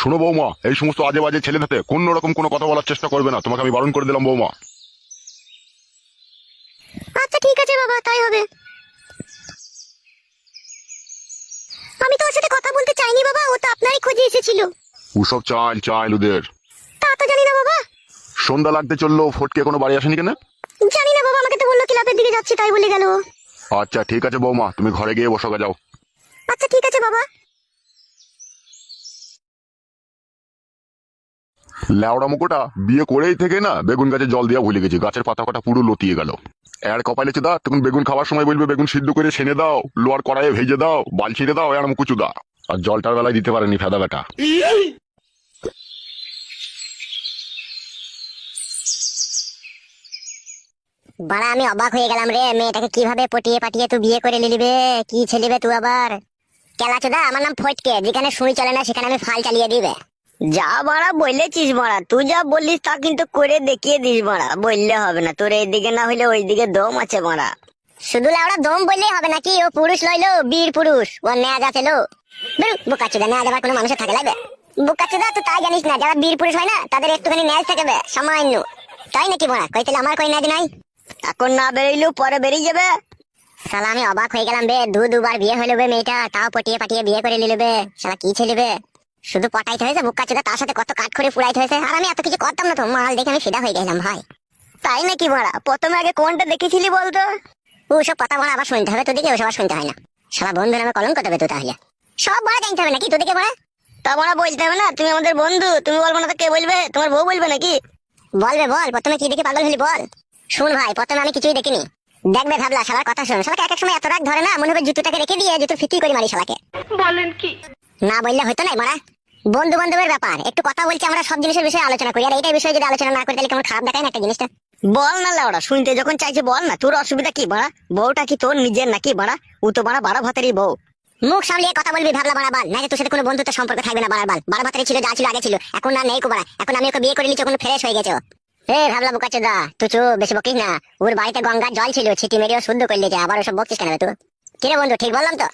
শোনো বৌমা এই সমস্ত আজে বাজে ছেলের সাথে কোন রকম কোনো কথা বলার চেষ্টা করবে না। তোমাকে আমি বারণ করে দিলাম বৌমা। আচ্ছা ঠিক আছে বাবা তাই হবে। আমি তো ওর সাথে কথা বলতে চাইনি বাবা ও তো আপনারই খোঁজে এসেছিল। ওসব চাল চাল ওদের। তা তো জানি না বাবা। সন্ধ্যা লাগতে চলল ফটকে কোনো বাড়ি আসেনি কেন? জানি না বাবা আমাকে তো বলল ক্লাবের দিকে যাচ্ছি তাই বলে গেল। আচ্ছা ঠিক আছে বৌমা তুমি ঘরে গিয়ে বসো যাও আচ্ছা ঠিক আছে বাবা ল্যাওড়া মুখোটা বিয়ে করেই থেকে না বেগুন গাছে জল দিয়া ভুলে গেছি। গাছের পাতা কটা পুরো লতিয়ে গেল। এর কপালে দা তখন বেগুন খাওয়ার সময় বলবে, বেগুন সিদ্ধ করে সেনে দাও লোয়ার কড়াইয়ে ভেজে দাও বাল ছিঁড়ে দাও এর মুকুচু দা আর জলটার বেলায় দিতে পারেনি ফেদা বেটা। বাড়া, আমি অবাক হয়ে গেলাম রে, মেয়েটাকে কীভাবে পটিয়ে পাটিয়ে তুই বিয়ে করে নিলিবে কি ছেলিবে তুই আবার? কেলাচোদা আমার নাম ফটকে, যেখানে শুনি চলে না, সেখানে আমি ফাল চালিয়ে দিবে যা মারা বলেছিস মারা তুই যা বললিস তা কিন্তু করে দেখিয়ে দিস মারা বললে হবে না, তোর এইদিকে না হইলে ওইদিকে দম আছে মারা শুধু লাউড়া দম বললেই হবে নাকি, ও পুরুষ লইলো, বীর পুরুষ, ও নেয়া যাচ্ছে লো। বেরু বোকাচোদা নেয়া যাবার কোনো মানুষের থাকে লাগবে? বোকাচোদা তুই তাই জানিস না, যারা বীর পুরুষ হয় না, তাদের একটুখানি ন্যায় থাকবে সামান্য। তাই নাকি বড়া? কই তাহলে আমার কই ন্যায় নাই? এখন না বেরোইলেও পরে বেরিয়ে যাবে। শালা, আমি অবাক হয়ে গেলাম বে দু দুবার বিয়ে হইল বে মেয়েটা, তাও পটিয়ে পাটিয়ে বিয়ে করে নিলে বে। কি ছেলেবে শুধু পটাইতে হয়েছে বুকা চোদা তার সাথে কত কাঠ করে পুরাইতে হয়েছে। আর আমি এত কিছু করতাম না তো মাল দেখে আমি ফিদা হয়ে গেলাম ভাই। তাই নাকি মারা? প্রথমে আগে কোনটা দেখেছিলি বলতো? ওসব কথা বলা আবার শুনতে হবে তোদিকে ওসব আর শুনতে হয় না। শালা বন্ধু নামে কলঙ্ক দেবে তো তাহলে। সব বড় জানতে হবে নাকি তোদিকে বড় তা মারা বলতে হবে না তুমি আমাদের বন্ধু তুমি বলব না তো কে বলবে? তোমার বউ বলবে নাকি? বলবে বল প্রথমে কি দেখে পাগল হলি বল। শুন ভাই প্রথমে আমি কিছুই দেখিনি। দেখবে ভাবলা শালার কথা শুন। শালাকে এক এক সময় এত রাগ ধরে না মনে হবে জুতোটাকে রেখে দিয়ে জুতো ফিটি করে মারি শালাকে। বলেন কি? না বললে হয়তো নাই মারা বন্ধু বান্ধবের ব্যাপার একটু কথা বলছি আমরা সব জিনিসের বিষয়ে আলোচনা করি। আর এইটার বিষয়ে যদি আলোচনা না করি তাহলে কেমন খারাপ দেখায় না একটা জিনিসটা? বল না লাউড়া শুনতে যখন চাইছে বল না। তোর অসুবিধা কি বাড়া? বউটা কি তোর নিজের নাকি বাড়া? ও তো বাড়া বাড়া ভাতেরই বউ। মুখ সামলিয়ে কথা বলবি ভাবলা বাড়া বাল। না তোর সাথে কোনো বন্ধুত্ব সম্পর্ক থাকবে না বাড়ার বাল। বাড়া ভাতারে ছিল যা ছিল আগে ছিল। এখন না নেই কোবারা এখন আমি ওকে বিয়ে করে নিচ্ছি কোনো ফ্রেশ হয়ে গেছে। এ ভাবলা বুকাচ্ছে দা তুই চু বেশি বকিস না। ওর বাড়িতে গঙ্গার জল ছিল ছিটি মেরেও শুদ্ধ করলে যে আবার ওসব বকছিস কেন তুই? কিরে বন্ধু ঠিক বললাম তো?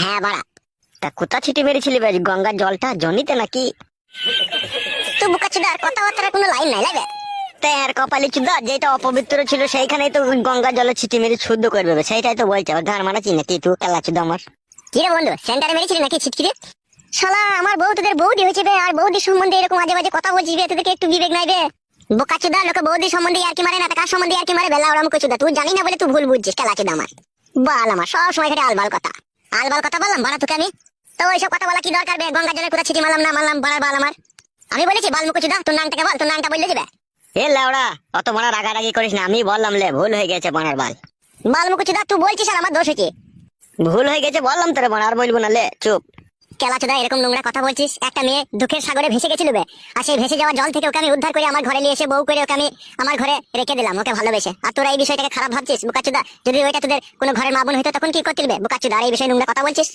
হ্যাঁ বাড়া। তা কোথা ছিটি মেরেছিলি বেশ গঙ্গার জলটা জনিতে নাকি? তুই বুকাচ্ছে দা কথাবার্তার কোনো লাইন নাই লাগবে তাই আর কপালি চুদা যেটা অপবিত্র ছিল সেইখানেই তো গঙ্গা জলে ছিটি মেরে শুদ্ধ করে দেবে সেইটাই তো বলছে গান মারাচ্ছি নাকি তুই খেলা চুদা আমার? কিরে বন্ধু সেন্টারে মেরেছিলি নাকি ছিটকিরে শালা আমার বউ তোদের বৌদি হয়েছে বে আর বৌদির সম্বন্ধে এরকম আজে বাজে কথা বলছিস বে তোদেরকে একটু বিবেক নাই বে? বোকাচুদা লোকে বৌদি সম্বন্ধে আর কি মারে না কার সম্বন্ধে আর কি মারে? বেলা ওরম কচুদা তুই জানি না বলে তুই ভুল বুঝছিস খেলাচুদা আমার। বাল আমার সব সময় খাটে আলবাল কথা। আলবাল কথা বললাম বাড়া তোকে আমি? তো ওইসব কথা বলা কি দরকার বে? গঙ্গা জলের কোথা ছিটি মারলাম না মারলাম বাড়ার বাল আমার? আমি বলেছি বাল মুকুচুদা তোর নামটাকে বল তোর নামটা বললে দিবে? এ লাউড়া অত বড় রাগারাগি করিস না আমি বললাম লে ভুল হয়ে গেছে বনার বাল। বাল মুকুচুদা তুই বলছিস আর আমার দোষ হয়েছে। ভুল হয়ে গেছে বললাম তোরে বনা আর বলব না লে চুপ। কেলাচোদা, এরকম নোংরা কথা বলছিস, একটা মেয়ে দুঃখের সাগরে ভেসে গেছিল বে। আর সেই ভেসে যাওয়া জল থেকে ওকে আমি উদ্ধার করে আমার ঘরে নিয়ে এসে বউ করে ওকে আমি আমার ঘরে রেখে দিলাম, ওকে ভালোবেসে। আর তোরা এই বিষয়টাকে খারাপ ভাবছিস, বুকাচুদা? যদি ওইটা তোদের কোনো ঘরের মা বোন হইতো তখন কি করতে বুকাচুদা, আর এই বিষয়ে নোংরা কথা বলছিস?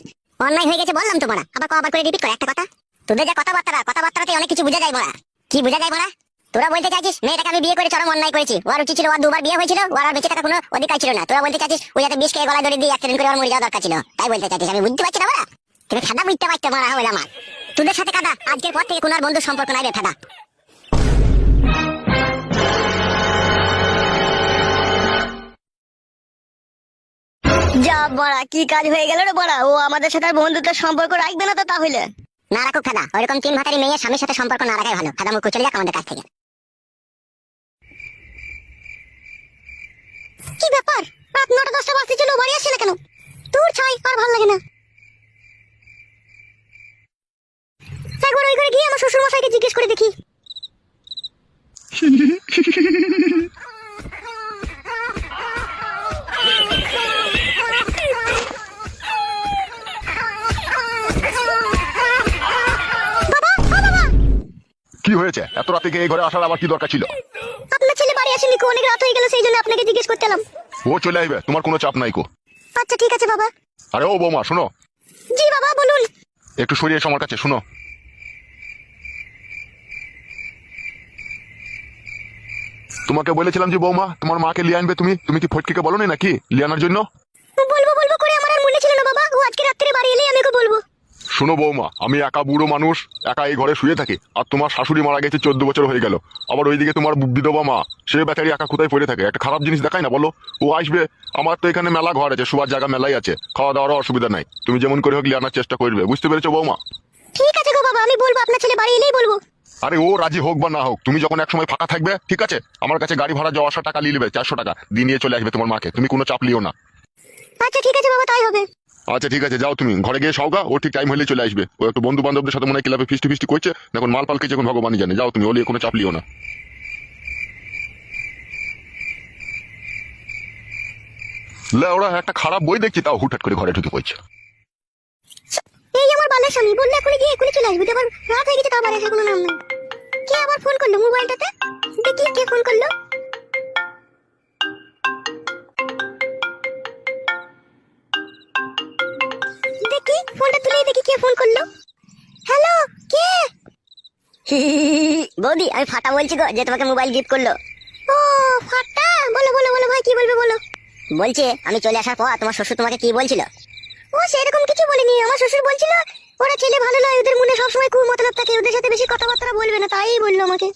অন্যায় হয়ে গেছে বললাম তো আবার আবার করে রিপিট করে একটা কথা। তোদের যা কথাবার্তা, কথাবার্তাতে অনেক কিছু বোঝা যায় বড়া। কি বোঝা যায় বড়া? তোরা বলতে চাইছিস, মেয়েটাকে আমি বিয়ে করে চরম অন্যায় করেছি। ওর উচিত ছিল, ওর দুবার বিয়ে হয়েছিল, ওর বেঁচে থাকার কোনো অধিকার ছিল না। তোরা বলতে চাইছিস, ওই যাতে বিষ খেয়ে গলায় ধরে দিয়ে অ্যাক্সিডেন্ট করে ওর মরে যাওয়া দরকার ছিল। তাই বলতে চাইছিস, আমি বুঝতে পারছি না বড়া। তুমি ফাদা বুঝতে পারতে মারা হইল আমার। তোদের সাথে কাদা আজকের পর থেকে কোনো আর বন্ধুর সম্পর্ক নাই রে ফাদা। যা বড়া কি কাজ হয়ে গেল রে বড়া? ও আমাদের সাথে বন্ধুত্বের সম্পর্ক রাখবে না তো তাহলে? না রাখুক ফাদা ওইরকম তিন ভাতারি মেয়ের স্বামীর সাথে সম্পর্ক না রাখাই ভালো। ফাদা মুখ চলে যাক আমাদের কাছ থেকে। কি ব্যাপার? রাত নটা দশটা বাজতে ছিল বাড়ি আসছে না কেন? তোর ছাই আর ভালো লাগে না একবার ওই ঘরে গিয়ে আমার শ্বশুর মশাইকে জিজ্ঞেস করে দেখি। কি হয়েছে? এত রাতে গিয়ে ঘরে আসার আবার কি দরকার ছিল? আপনার ছেলে বাড়ি আসেনি কো অনেক রাত হয়ে গেল সেই জন্য আপনাকে জিজ্ঞেস করতে এলাম। ও চলে আসবে তোমার কোনো চাপ নাই কো। আচ্ছা ঠিক আছে বাবা। আরে ও বৌমা শোনো। জি বাবা বলুন। একটু সরিয়ে এসো আমার কাছে শোনো। তোমাকে বলেছিলাম যে বৌমা তোমার মাকে লিয়ে আনবে তুমি। তুমি কি ফটকিকে বলো নাকি? লিয়ে আনার জন্য? বলব বলব করে আমার আর মনে ছিল না বাবা। ও আজকে রাত্রে বাড়ি এলেই আমি ওকে বলব। শোনো বৌমা আমি একা বুড়ো মানুষ একা এই ঘরে শুয়ে থাকি। আর তোমার শাশুড়ি মারা গেছে চোদ্দ বছর হয়ে গেল। আবার ওইদিকে তোমার বিধবা মা সে বেচারি একা কোথায় পড়ে থাকে? একটা খারাপ জিনিস দেখায় না বলো? ও আসবে আমার তো এখানে মেলা ঘর আছে শোয়ার জায়গা মেলাই আছে। খাওয়া দাওয়ারও অসুবিধা নাই। তুমি যেমন করে হোক আনার চেষ্টা করবে। বুঝতে পেরেছ বৌমা? ঠিক আছে গো বাবা আমি বলব আপনার ছেলে বাড়ি এলেই বলব। আরে ও রাজি হোক বা না হোক তুমি যখন এক সময় ফাঁকা থাকবে ঠিক আছে? আমার কাছে গাড়ি ভাড়া যাওয়া আসা টাকা নিয়ে নেবে চারশো টাকা। দিয়ে নিয়ে চলে আসবে তোমার মাকে। তুমি কোনো চাপ লিও না। আচ্ছা ঠিক আছে বাবা তাই হবে। আচ্ছা ঠিক আছে যাও তুমি। ঘরে গিয়ে সওগা ও ঠিক টাইম হলে চলে আসবে। ও একটু বন্ধু বান্ধবদের সাথে মনে হয় ক্লাবে ফিস্টি ফিস্টি করছে। এখন মাল পাল খেয়েছে এখন ভগবানই জানে। যাও তুমি ওলিয়ে কোনো চাপ লিও না। লে ওরা একটা খারাপ বই দেখছি তাও হুটহাট করে ঘরে ঢুকে পড়ছে। এই আমার বালের স্বামী বললে এখনই গিয়ে এখনই চলে আসবে। আবার রাত হয়ে গেছে তা আবার আসার কোনো নাম নেই। কে আবার ফোন করল মোবাইলটাতে? দেখি কে ফোন করল। দেখি ফোনটা তুলে দেখি কে ফোন করল। হ্যালো কে? বৌদি আমি ফাটা বলছি গো যে তোমাকে মোবাইল গিফট করল। ও ফাটা? বলো বলো বলো ভাই কি বলবে বলো। বলছে আমি চলে আসার পর তোমার শ্বশুর তোমাকে কি বলছিল? ও সেরকম কিছু বলেনি। আমার শ্বশুর বলছিল ওরা ছেলে ভালো নয় ওদের মনে সবসময় থাকে ওদের সাথে বেশি কথাবার্তা বলবে না। তাই বলল আমাকে।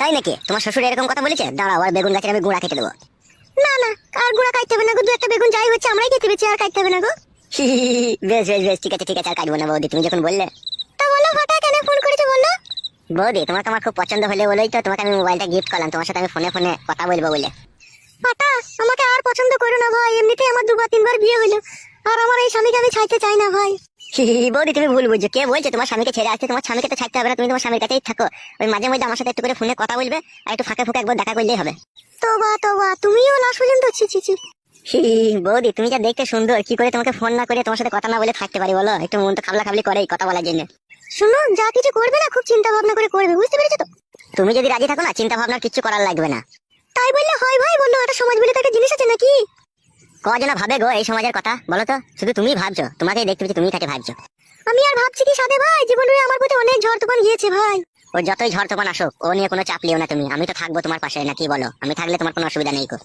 তাই নাকি? তোমার শ্বশুর এরকম কথা বলেছে? দাঁড়াও আর বেগুন গাছের আমি গুঁড়া কেটে দেবো। না না আর গুড়া কাটতে হবে না গো দু একটা বেগুন যাই হচ্ছে আমরাই খেতে পেয়েছি আর কাটতে হবে না গো। বেশ বেশ বেশ ঠিক আছে ঠিক আছে আর কাটবো না বৌদি তুমি যখন বললে। তা বলো ফাটা কেন ফোন করেছ বলল বৌদি তোমাকে আমার খুব পছন্দ হলে বলেই তো তোমাকে আমি মোবাইলটা গিফট করলাম তোমার সাথে আমি ফোনে ফোনে কথা বলব বলে। ফাটা আমাকে আর পছন্দ করো না ভাই এমনিতেই আমার দুবার তিনবার বিয়ে হলো। আর আমার এই স্বামীকে আমি ছাইতে চাই না ভাই। বৌদি তুমি ভুল বুঝছ। কে বলছে তোমার স্বামীকে ছেড়ে আসতে? তোমার স্বামীকে তো ছাড়তে হবে না তুমি তোমার স্বামীর কাছেই থাকো। ওই মাঝে মধ্যে আমার সাথে একটু করে ফোনে কথা বলবে আর একটু ফাঁকে ফুঁকে একবার দেখা করলেই হবে। তোবা তোবা তুমিও লাশ পর্যন্ত ছি ছি ছি। বৌদি তুমি যা দেখতে সুন্দর কি করে তোমাকে ফোন না করে তোমার সাথে কথা না বলে থাকতে পারি বলো? একটু মন তো খাবলা খাবলি করেই কথা বলার জন্য। শুনো যা কিছু করবে না খুব চিন্তা ভাবনা করে করবে বুঝতে পেরেছ তো? তুমি যদি রাজি থাকো না চিন্তা ভাবনা কিছু করার লাগবে না। তাই বললে হয় ভাই বলল এটা সমাজ বলে তো একটা জিনিস আছে নাকি? কজন ভাবে গো এই সমাজের কথা? বলো তো শুধু তুমিই ভাবছ তোমাকেই দেখতে পেয়েছি তুমিই তাকে ভাবছ? আমি আর ভাবছি কি সাথে ভাই? জীবনে আমার প্রতি অনেক ঝড় তুফান গিয়েছে ভাই। ও যতই ঝড় তখন আসুক ও নিয়ে কোনো চাপ লিও না তুমি আমি তো থাকব তোমার পাশে না কি বলো? আমি থাকলে তোমার কোনো অসুবিধা নেই গো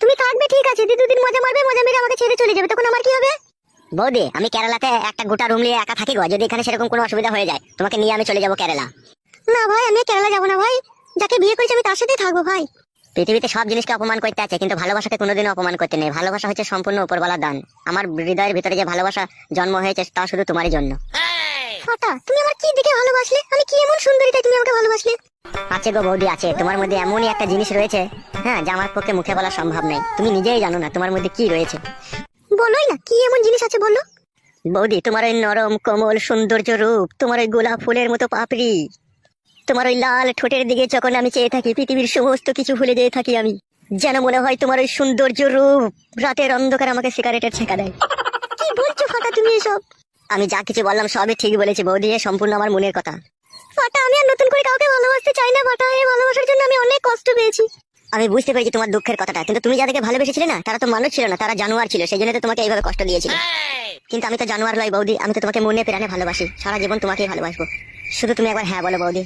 তুমি থাকবে ঠিক আছে দি দুদিন মজা মারবে মজা মেরে আমাকে ছেড়ে চলে যাবে তখন আমার কি হবে? বৌদি আমি কেরালাতে একটা গোটা রুম নিয়ে একা থাকি গো যদি এখানে সেরকম কোনো অসুবিধা হয়ে যায় তোমাকে নিয়ে আমি চলে যাব কেরালা। না ভাই আমি কেরালা যাব না ভাই। যাকে বিয়ে করেছি আমি তার সাথেই থাকব ভাই। পৃথিবীতে সব জিনিসকে অপমান করতে আছে কিন্তু ভালোবাসাকে কোনোদিনও অপমান করতে নেই। ভালোবাসা হচ্ছে সম্পূর্ণ উপরওয়ালার দান। আমার হৃদয়ের ভিতরে যে ভালোবাসা জন্ম হয়েছে তা শুধু তোমারই জন্য। ফাটা তুমি আমার কি দেখে ভালোবাসলে? আমি কি এমন সুন্দরী তাই তুমি আমাকে ভালোবাসলে? আছে গো বৌদি আছে। তোমার মধ্যে এমনই একটা জিনিস রয়েছে হ্যাঁ যা আমার পক্ষে মুখে বলা সম্ভব নেই তুমি নিজেই জানো না তোমার মধ্যে কি রয়েছে। বলোই না কি এমন জিনিস আছে বলো? বৌদি তোমার ওই নরম কোমল সৌন্দর্য রূপ তোমার ওই গোলাপ ফুলের মতো পাপড়ি। তোমার ওই লাল ঠোঁটের দিকে যখন আমি চেয়ে থাকি, পৃথিবীর সমস্ত কিছু ভুলে যেয়ে থাকি আমি। যেন মনে হয় তোমার ওই সৌন্দর্য রূপ রাতের অন্ধকার আমাকে সিগারেটের ছেঁকা দেয়। কি বলছো ফাটা তুমি এসব? আমি যা কিছু বললাম সবই ঠিক বলেছি বৌদি সম্পূর্ণ আমার মনের কথা। ফাটা, আমি আর নতুন করে কাউকে ভালোবাসতে চাই না ফাটা এই ভালোবাসার জন্য আমি অনেক কষ্ট পেয়েছি। আমি বুঝতে পেরেছি তোমার দুঃখের কথাটা, কিন্তু তুমি যাদেরকে ভালোবেসেছিলে না, তারা তো মানুষ ছিল না, তারা জানোয়ার ছিল সেই জন্য তো তোমাকে এইভাবে কষ্ট দিয়েছিল। কিন্তু আমি তো জানোয়ার নয় বৌদি, আমি তো তোমাকে মনে প্রাণে ভালোবাসি, সারা জীবন তোমাকেই ভালোবাসবো। শুধু তুমি একবার হ্যাঁ বলো বৌদি।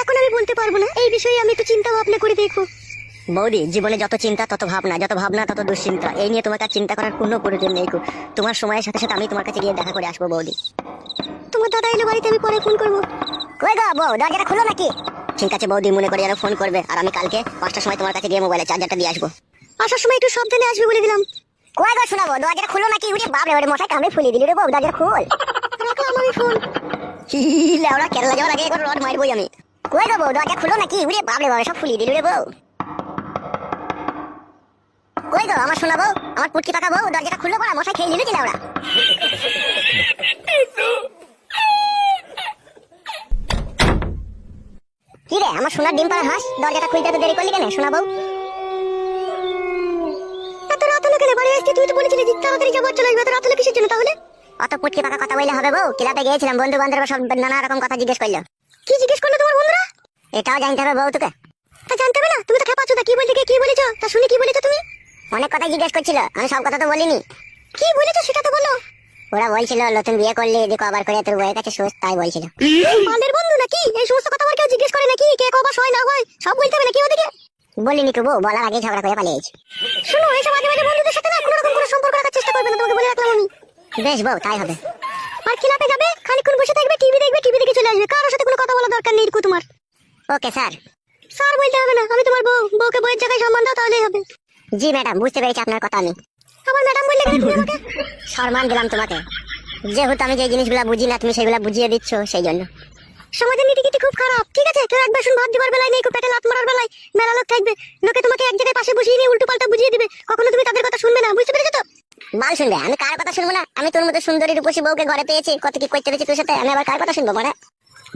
এখন আমি বলতে পারব না। এই বিষয়ে আমি একটু চিন্তা ভাবনা করে দেখব। বৌদি জীবনে যত চিন্তা তত ভাবনা। যত ভাবনা তত দুশ্চিন্তা। এই নিয়ে তোমাকে আর চিন্তা করার কোনো প্রয়োজন নেই তোমার সময়ের সাথে সাথে আমি তোমার কাছে গিয়ে দেখা করে আসব বৌদি। তোমার দাদা এলো বাড়িতে আমি পরে ফোন করব। কই গো বউ দরজাটা খুলো নাকি? ঠিক আছে বৌদি মনে করে যেন ফোন করবে। আর আমি কালকে পাঁচটার সময় তোমার কাছে গিয়ে মোবাইলে চার্জারটা দিয়ে আসব। আসার সময় একটু সাবধানে আসবে বলে দিলাম। কই গো শোনাবো দরজাটা খুলো নাকি? উড়ে বাপরে ওরে মশাই কামড়ে ফুলিয়ে দিলি রে বউ দরজাটা খুল। রাখলাম আমি ফোন লেওড়া কেরালা যাওয়ার আগে একবার রড মারবই আমি। কই গো বউ দরজা খুলো নাকি? উড়ে বাবা সব ফুলিয়ে দিলি রে বউ। কই গো, আমার শোনাবো আমার পুটকি পাকা বউ, দরজাটা খুললো পড়া, মশাই খেয়ে কি রে, আমার সোনার ডিম পাড়া হাঁস? দরজাটা খুলতে তো দেরি করলি কেন শোনা বউ? এত রাত হলো কেন, বাড়ি আসতে তুই তো বলেছিলি যে তাড়াতাড়ি চলে আসবে, এত রাত হলো কিসের জন্য তাহলে? অত পুটকি পাকা কথা বললে হবে বউ কিলাতে গিয়েছিলাম বন্ধু বান্ধব সব নানা রকম কথা জিজ্ঞেস করল। কি জিজ্ঞেস করল তোমার বন্ধুরা এটাও জানতে হবে বউ তোকে তা জানতে হবে না তুমি তো খেপাচ্ছো তা কি বলতে গিয়ে কি বলেছ? তা শুনে কি বলেছ তুমি? অনেক কথা জিজ্ঞেস করছিল আমি সব কথা তো বলিনি। কি বলেছ সেটা তো বলো। ওরা বলছিল নতুন বিয়ে করলে এদিকে আবার করে তোর বউয়ের কাছে সুস্থ তাই বলছিল। বালের বন্ধু নাকি? এই সমস্ত কথা আমার কেউ জিজ্ঞেস করে নাকি? কে কবার হয় না হয় সব বলতে হবে নাকি ওদিকে? বলিনি বউ বলার আগে ঝগড়া করে পালিয়েছি। শোনো এইসব মাঝে মাঝে বন্ধুদের সাথে না কোনো রকম কোনো সম্পর্ক রাখার চেষ্টা করবে না তোমাকে বলে রাখলাম আমি। বেশ বউ তাই হবে। আর ক্লাবে যাবে খানিকক্ষণ বসে থাকবে টিভি দেখবে টিভি দেখে চলে আসবে। কারোর সাথে কোনো কথা বলা দরকার নেই তোমার। ওকে, স্যার। স্যার, বলতে হবে না। আমি তোমার বউ। বউকে বউয়ের জায়গায় সম্মান দাও, তাহলেই হবে। জি, ম্যাডাম, বুঝতে পেরেছি আপনার কথা আমি। আমার ম্যাডাম বললে কেন তুমি আমাকে? সম্মান দিলাম তোমাকে। যেহেতু আমি যে জিনিসগুলো বুঝি না, তুমি সেগুলো বুঝিয়ে দিচ্ছ, সেই জন্য। সমাজের নীতি গীতি খুব খারাপ, ঠিক আছে? কেউ এক বাসন ভাত দিবার বেলায় নেই পেটে লাত মারার বেলায় মেলা লোক থাকবে। লোকে তোমাকে এক জায়গায় পাশে বসিয়ে নিয়ে উল্টো পাল্টা বুঝিয়ে দিবে। কখনো তুমি তাদের কথা শুনবে না, বুঝতে পেরেছ তো? বাল শুনবে, আমি কার কথা শুনব না? আমি তোর মতো সুন্দরী রূপসী বউকে ঘরে পেয়েছি, কত কি করতে পেরেছি তোর সাথে? আমি আবার কার কথা শুনব মানে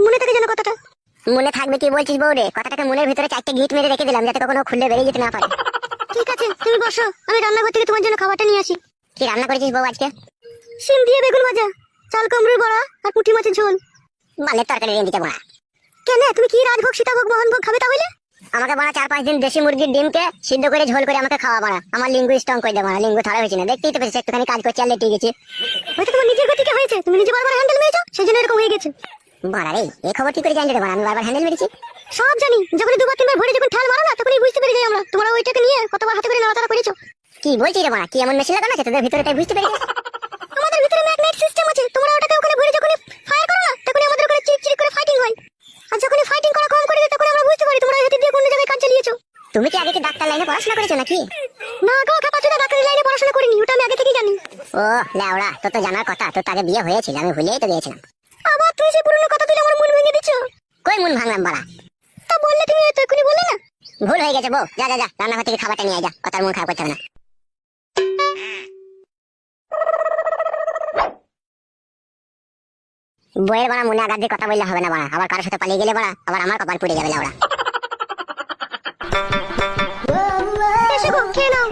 মনে থাকে যেন কথাটা। মনে থাকবে কি বলছিস বউ রে কথাটাকে মনের ভিতরে চারটে গিট মেরে রেখে দিলাম যাতে কখনো খুললে বেরিয়ে যেতে না পারে। ঠিক আছে তুমি বসো আমি রান্নাঘর থেকে তোমার জন্য খাবারটা নিয়ে আসি। কি রান্না করেছিস বউ আজকে? সিম দিয়ে বেগুন ভাজা চাল কুমড়োর বড়া আর পুঁটি মাছের ঝোল। বালের তরকারি রেঁধে দিতে বড়া কেন তুমি কি রাজভোগ সীতাভোগ মোহনভোগ খাবে তাহলে? আমাকে বড়া চার পাঁচ দিন দেশি মুরগির ডিমকে সিদ্ধ করে ঝোল করে আমাকে খাওয়া বড়া আমার লিঙ্গু স্ট্রং করে দেবো লিঙ্গু ধরা হয়েছে না। দেখতেই তো পেরেছি একটুখানি কাজ করছি আর লেটে গেছি। হয়তো তোমার নিজের গতিকে হয়েছে? তুমি নিজে বারবার হ্যান্ডেল মেরেছো? সেই জন্য এরকম হয়ে গেছে। বড়া রে এই খবর কি করে জানতে রে আমি বারবার হ্যান্ডেল মেরেছি। সব জানি যখন দুবার তিনবার ভরে যখন ঠাল মারো না তখনই বুঝতে পেরে যাই আমরা। তোমরা ওইটাকে নিয়ে কতবার হাতে করে নাড়াচাড়া করেছ? কি বলছি রে বড়া কি এমন মেশিন লাগানো আছে? তোদের ভিতরে তাই বুঝতে আমাদের ভিতরে ম্যাগনেট সিস্টেম আছে। তোমরা ওটাকে ওখানে ভরে যখন ফায়ার করো না আমাদের ওখানে করে ফাইটিং হয়। আর যখন ফাইটিং করা কম করে দেয় তখন আমরা বুঝতে পারি তোমরা হেঁটে দিয়ে কোন জায়গায় কাজ চালিয়েছো। তুমি কি আগে কি ডাক্তার লাইনে পড়াশোনা করেছ নাকি? না গো না ডাক্তারি লাইনে পড়াশোনা করিনি ওটা আমি আগে থেকেই জানি। ও লেওড়া তোর তো জানার কথা তোর তো আগে বিয়ে হয়েছিল আমি ভুলেই তো গিয়েছিলাম আবার তুমি সেই পুরনো কথা তুলে আমার মন ভেঙে দিচ্ছ কই মন ভাঙলাম বড়া? তা বললে তুমি তো এক্ষুনি বললে না। ভুল হয়ে গেছে বউ, যা যা যা, রান্নাঘর থেকে খাবারটা নিয়ে যা, কথার মন খারাপ করতে হবে না। বইয়ের বাড়া মনে আঘাত দিয়ে কথা বললে হবে না বাড়া, আবার কারোর সাথে পালিয়ে গেলে বাড়া, আবার আমার কপাল পুড়ে যাবে লাউড়া। এসে খেয়ে নাও।